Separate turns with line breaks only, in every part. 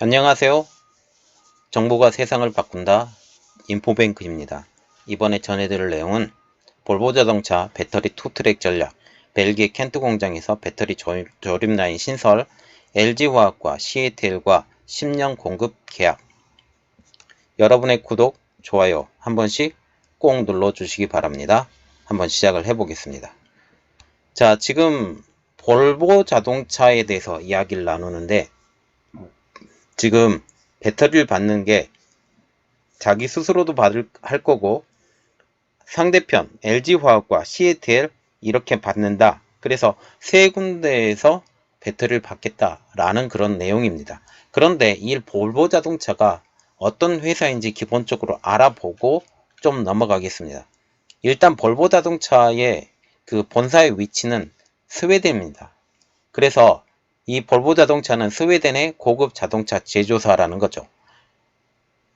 안녕하세요. 정보가 세상을 바꾼다. 인포뱅크입니다. 이번에 전해드릴 내용은 볼보 자동차 배터리 투트랙 전략, 벨기에 켄트 공장에서 배터리 조립, 라인 신설, LG화학과 CATL과 10년 공급 계약. 여러분의 구독, 좋아요 한 번씩 꼭 눌러주시기 바랍니다. 한번 시작을 해보겠습니다. 자, 지금 볼보 자동차에 대해서 이야기를 나누는데 지금 배터리를 받는 게 자기 스스로도 받을 할 거고 상대편 LG화학과 CATL 이렇게 받는다. 그래서 세 군데에서 배터리를 받겠다라는 그런 내용입니다. 그런데 이 볼보 자동차가 어떤 회사인지 기본적으로 알아보고 좀 넘어가겠습니다. 일단 볼보 자동차의 그 본사의 위치는 스웨덴입니다. 그래서 이 볼보 자동차는 스웨덴의 고급 자동차 제조사라는 거죠.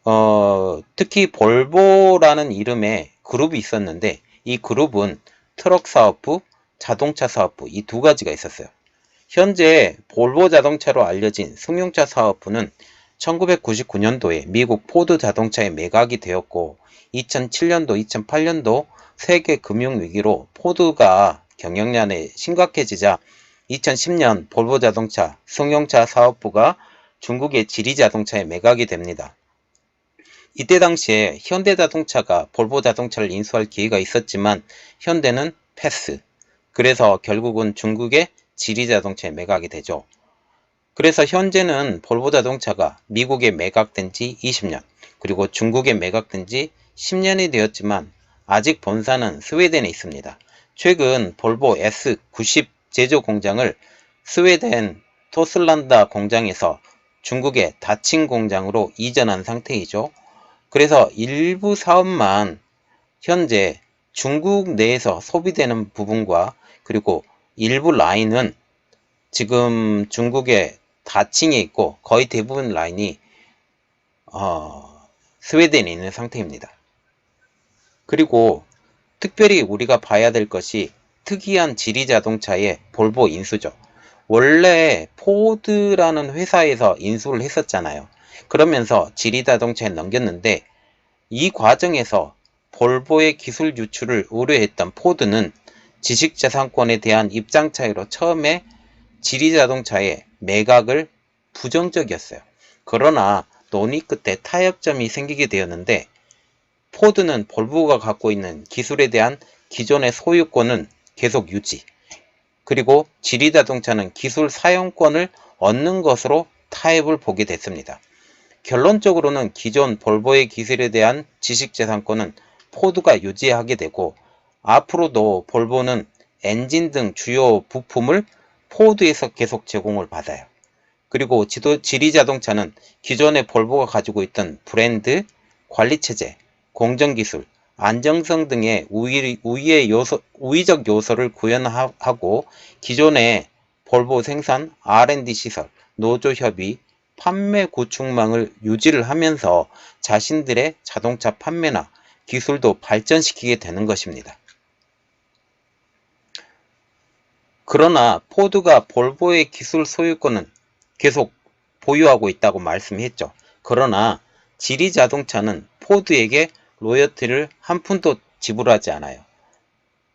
어, 특히 볼보라는 이름의 그룹이 있었는데 이 그룹은 트럭 사업부, 자동차 사업부 이 두 가지가 있었어요. 현재 볼보 자동차로 알려진 승용차 사업부는 1999년도에 미국 포드 자동차에 매각이 되었고 2007년도, 2008년도 세계 금융 위기로 포드가 경영난에 심각해지자 2010년 볼보 자동차 승용차 사업부가 중국의 지리 자동차에 매각이 됩니다. 이때 당시에 현대 자동차가 볼보 자동차를 인수할 기회가 있었지만 현대는 패스. 그래서 결국은 중국의 지리 자동차에 매각이 되죠. 그래서 현재는 볼보 자동차가 미국에 매각된 지 20년, 그리고 중국에 매각된 지 10년이 되었지만 아직 본사는 스웨덴에 있습니다. 최근 볼보 S90 제조 공장을 스웨덴 토슬란다 공장에서 중국의 다칭 공장으로 이전한 상태이죠. 그래서 일부 사업만 현재 중국 내에서 소비되는 부분과 그리고 일부 라인은 지금 중국의 다칭에 있고 거의 대부분 라인이 어, 스웨덴에 있는 상태입니다. 그리고 특별히 우리가 봐야 될 것이 특이한 지리 자동차의 볼보 인수죠. 원래 포드라는 회사에서 인수를 했었잖아요. 그러면서 지리 자동차에 넘겼는데 이 과정에서 볼보의 기술 유출을 우려했던 포드는 지식재산권에 대한 입장 차이로 처음에 지리 자동차의 매각을 부정적이었어요. 그러나 논의 끝에 타협점이 생기게 되었는데 포드는 볼보가 갖고 있는 기술에 대한 기존의 소유권은 계속 유지. 그리고 지리 자동차는 기술 사용권을 얻는 것으로 타협을 보게 됐습니다. 결론적으로는 기존 볼보의 기술에 대한 지식재산권은 포드가 유지하게 되고 앞으로도 볼보는 엔진 등 주요 부품을 포드에서 계속 제공을 받아요. 그리고 지도, 지리 자동차는 기존의 볼보가 가지고 있던 브랜드, 관리체제, 공정기술, 안정성 등의 우위, 우위 의 요소, 우위적 요소를 구현하고 기존의 볼보 생산, R&D 시설, 노조 협의, 판매 구축망을 유지를 하면서 자신들의 자동차 판매나 기술도 발전시키게 되는 것입니다. 그러나 포드가 볼보의 기술 소유권은 계속 보유하고 있다고 말씀했죠. 그러나 지리 자동차는 포드에게 로열티를 한 푼도 지불하지 않아요.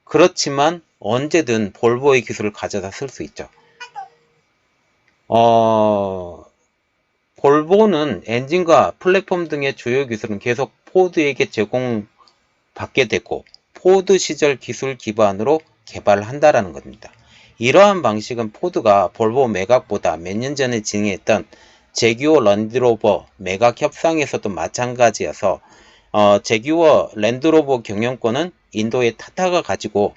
그렇지만 언제든 볼보의 기술을 가져다 쓸 수 있죠. 어, 볼보는 엔진과 플랫폼 등의 주요 기술은 계속 포드에게 제공받게 되고 포드 시절 기술 기반으로 개발을 한다라는 겁니다. 이러한 방식은 포드가 볼보 매각보다 몇 년 전에 진행했던 제규어 랜드로버 매각 협상에서도 마찬가지여서 어, 제규어 랜드로버 경영권은 인도의 타타가 가지고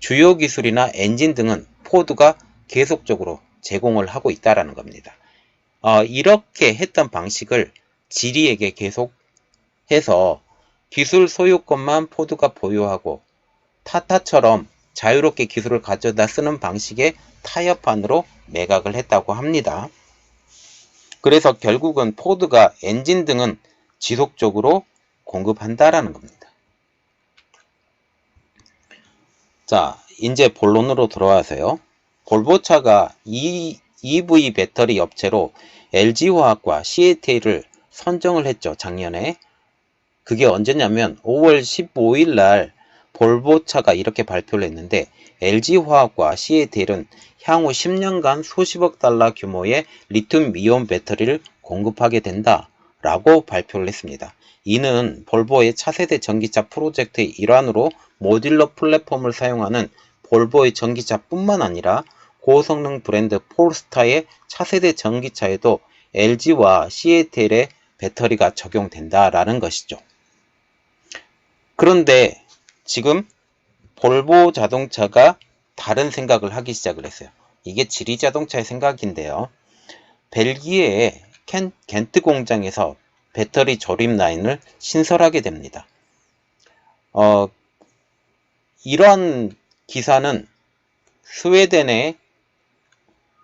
주요 기술이나 엔진 등은 포드가 계속적으로 제공을 하고 있다라는 겁니다. 어, 이렇게 했던 방식을 지리에게 계속 해서 기술 소유권만 포드가 보유하고 타타처럼 자유롭게 기술을 가져다 쓰는 방식의 타협안으로 매각을 했다고 합니다. 그래서 결국은 포드가 엔진 등은 지속적으로 공급한다라는 겁니다. 자, 이제 본론으로 들어와서요. 볼보차가 이 EV 배터리 업체로 LG화학과 CAT를 선정을 했죠. 작년에. 그게 언제냐면 5월 15일 날 볼보차가 이렇게 발표를 했는데 LG화학과 CATL은 향후 10년간 수십억 달러 규모의 리튬 이온 배터리를 공급하게 된다 라고 발표를 했습니다. 이는 볼보의 차세대 전기차 프로젝트의 일환으로 모듈러 플랫폼을 사용하는 볼보의 전기차뿐만 아니라 고성능 브랜드 폴스타의 차세대 전기차에도 LG와 CATL의 배터리가 적용된다라는 것이죠. 그런데 지금 볼보 자동차가 다른 생각을 하기 시작을 했어요. 이게 지리 자동차의 생각인데요. 벨기에의 켄, 겐트 공장에서 배터리 조립 라인을 신설하게 됩니다. 어, 이런 기사는 스웨덴의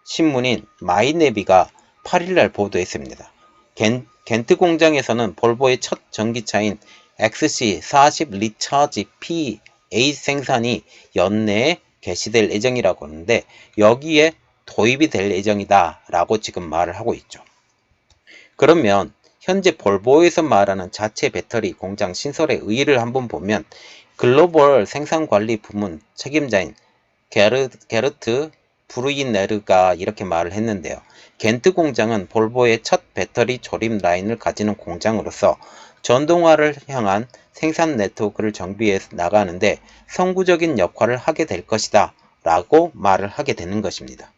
신문인 마이네비가 8일날 보도했습니다. 겐, 겐트 공장에서는 볼보의 첫 전기차인 XC40 리차지 P8 생산이 연내에 개시될 예정이라고 하는데 여기에 도입이 될 예정이다 라고 지금 말을 하고 있죠. 그러면 현재 볼보에서 말하는 자체 배터리 공장 신설의 의의를 한번 보면 글로벌 생산관리 부문 책임자인 게르, 게르트 브루이네르가 이렇게 말을 했는데요. 겐트 공장은 볼보의 첫 배터리 조립 라인을 가지는 공장으로서 전동화를 향한 생산 네트워크를 정비해 나가는데 선구적인 역할을 하게 될 것이다 라고 말을 하게 되는 것입니다.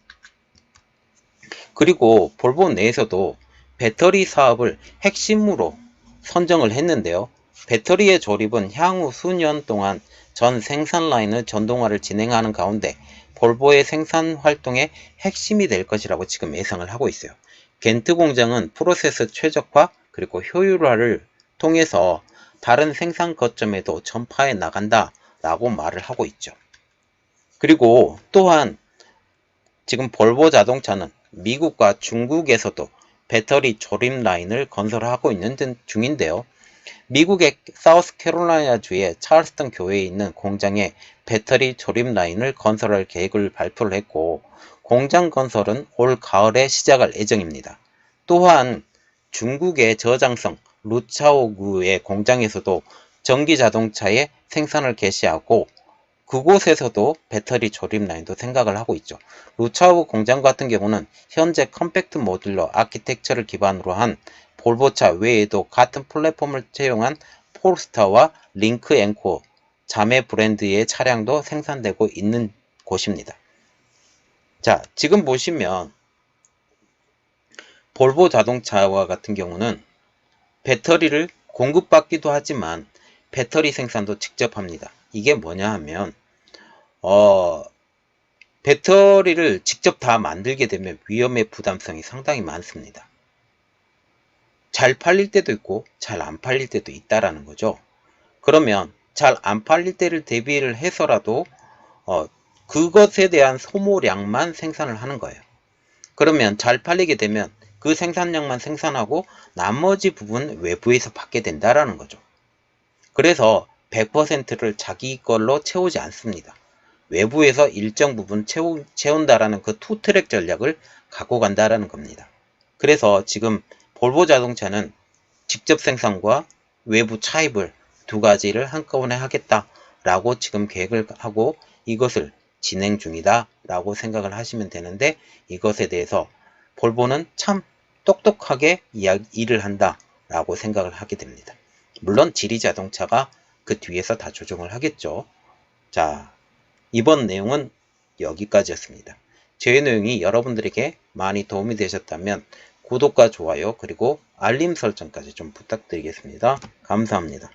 그리고 볼보 내에서도 배터리 사업을 핵심으로 선정을 했는데요. 배터리의 조립은 향후 수년 동안 전 생산 라인의 전동화를 진행하는 가운데 볼보의 생산 활동의 핵심이 될 것이라고 지금 예상을 하고 있어요. 겐트 공장은 프로세스 최적화 그리고 효율화를 통해서 다른 생산 거점에도 전파해 나간다 라고 말을 하고 있죠. 그리고 또한 지금 볼보 자동차는 미국과 중국에서도 배터리 조립 라인을 건설하고 있는 중인데요. 미국의 사우스캐롤라이나주의 찰스턴 교회에 있는 공장에 배터리 조립 라인을 건설할 계획을 발표를 했고 공장 건설은 올 가을에 시작할 예정입니다. 또한 중국의 저장성 루차오구의 공장에서도 전기 자동차의 생산을 개시하고 그곳에서도 배터리 조립 라인도 생각을 하고 있죠. 루차오 공장 같은 경우는 현재 컴팩트 모듈러 아키텍처를 기반으로 한 볼보차 외에도 같은 플랫폼을 채용한 폴스타와 링크 앵코 자매 브랜드의 차량도 생산되고 있는 곳입니다. 자, 지금 보시면 볼보 자동차와 같은 경우는 배터리를 공급받기도 하지만 배터리 생산도 직접 합니다. 이게 뭐냐 하면 어, 배터리를 직접 다 만들게 되면 위험의 부담성이 상당히 많습니다. 잘 팔릴 때도 있고 잘 안 팔릴 때도 있다라는 거죠. 그러면 잘 안 팔릴 때를 대비를 해서라도 어, 그것에 대한 소모량만 생산을 하는 거예요. 그러면 잘 팔리게 되면 그 생산량만 생산하고 나머지 부분 외부에서 받게 된다라는 거죠. 그래서 100%를 자기 걸로 채우지 않습니다. 외부에서 일정 부분 채우, 채운다라는 그 투트랙 전략을 갖고 간다라는 겁니다. 그래서 지금 볼보 자동차는 직접 생산과 외부 차입을 두 가지를 한꺼번에 하겠다라고 지금 계획을 하고 이것을 진행 중이다 라고 생각을 하시면 되는데 이것에 대해서 볼보는 참 똑똑하게 일을 한다 라고 생각을 하게 됩니다. 물론 지리 자동차가 그 뒤에서 다 조정을 하겠죠. 자, 이번 내용은 여기까지였습니다. 제 내용이 여러분들에게 많이 도움이 되셨다면 구독과 좋아요 그리고 알림 설정까지 좀 부탁드리겠습니다. 감사합니다.